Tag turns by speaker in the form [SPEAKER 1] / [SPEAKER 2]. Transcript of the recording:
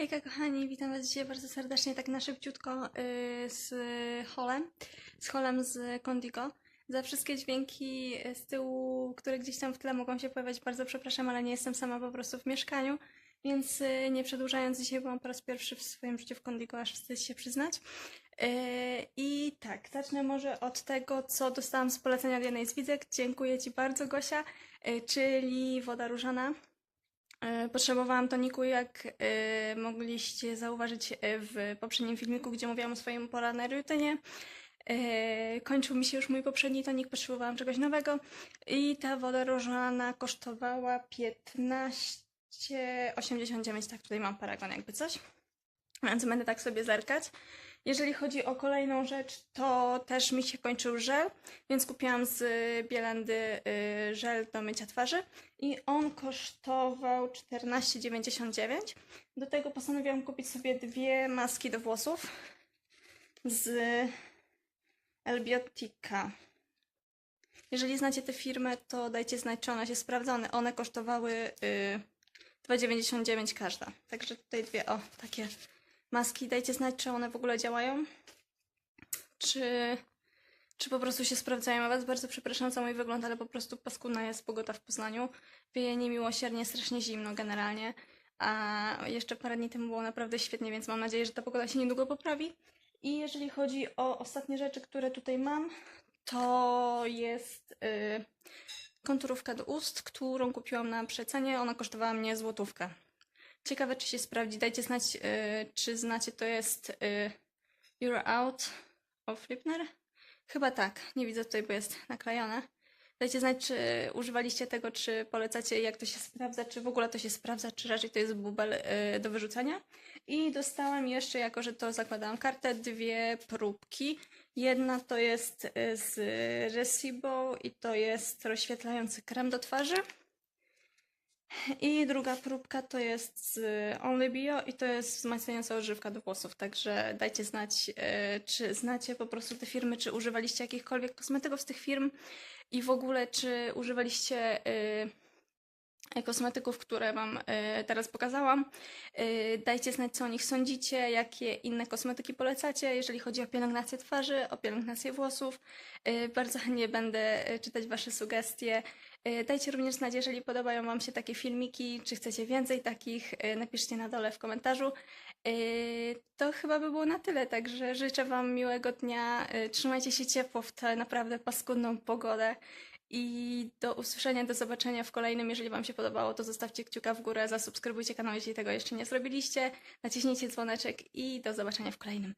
[SPEAKER 1] Hejka kochani, witam was dzisiaj bardzo serdecznie, tak na szybciutko yy, z Holem, z Holem z Condigo. Za wszystkie dźwięki z tyłu, które gdzieś tam w tle mogą się pojawiać, bardzo przepraszam, ale nie jestem sama po prostu w mieszkaniu, więc yy, nie przedłużając, dzisiaj byłam po raz pierwszy w swoim życiu w Condigo, aż wstyd się przyznać. Yy, I tak, zacznę może od tego, co dostałam z polecenia od jednej z widzek. Dziękuję Ci bardzo, Gosia, yy, czyli woda różana. E, Potrzebowałam toniku, jak e, mogliście zauważyć e, w poprzednim filmiku, gdzie mówiłam o swoim porannej rutynie. Kończył mi się już mój poprzedni tonik, potrzebowałam czegoś nowego i ta woda różana kosztowała 15,89, tak tutaj mam paragon jakby coś, więc będę tak sobie zerkać. Jeżeli chodzi o kolejną rzecz, to też mi się kończył żel, więc kupiłam z Bielendy y, żel do mycia twarzy i on kosztował 14,99. Do tego postanowiłam kupić sobie dwie maski do włosów z Elbiotica. Jeżeli znacie tę firmę, to dajcie znać, czy ona się sprawdza. One, one kosztowały y, 2,99 każda. Także tutaj dwie, o, takie maski. Dajcie znać, czy one w ogóle działają. Czy, czy po prostu się sprawdzają. Ja Was bardzo przepraszam za mój wygląd, ale po prostu paskudna jest pogoda w Poznaniu. Wieje niemiłosiernie, strasznie zimno generalnie. A jeszcze parę dni temu było naprawdę świetnie, więc mam nadzieję, że ta pogoda się niedługo poprawi. I jeżeli chodzi o ostatnie rzeczy, które tutaj mam, to jest y, konturówka do ust, którą kupiłam na przecenie. Ona kosztowała mnie złotówkę. Ciekawe, czy się sprawdzi. Dajcie znać, y, czy znacie, to jest y, You're Out of Lipner? Chyba tak. Nie widzę tutaj, bo jest naklejone. Dajcie znać, czy używaliście tego, czy polecacie, jak to się sprawdza, czy w ogóle to się sprawdza, czy raczej to jest bubel y, do wyrzucenia. I dostałam jeszcze, jako że to zakładałam kartę, dwie próbki. Jedna to jest y, z Recibo i to jest rozświetlający krem do twarzy. I druga próbka to jest z Only Bio i to jest wzmacniająca odżywka do włosów. Także dajcie znać, e, czy znacie po prostu te firmy, czy używaliście jakichkolwiek kosmetyków z tych firm i w ogóle, czy używaliście e, kosmetyków, które Wam e, teraz pokazałam. E, Dajcie znać, co o nich sądzicie, jakie inne kosmetyki polecacie, jeżeli chodzi o pielęgnację twarzy, o pielęgnację włosów. E, Bardzo chętnie będę e, czytać Wasze sugestie. E, Dajcie również znać, jeżeli podobają Wam się takie filmiki, czy chcecie więcej takich, e, napiszcie na dole w komentarzu. E, To chyba by było na tyle, także życzę Wam miłego dnia. Trzymajcie się ciepło w tę naprawdę paskudną pogodę. I do usłyszenia, do zobaczenia w kolejnym. Jeżeli Wam się podobało, to zostawcie kciuka w górę, zasubskrybujcie kanał, jeśli tego jeszcze nie zrobiliście, naciśnijcie dzwoneczek i do zobaczenia w kolejnym.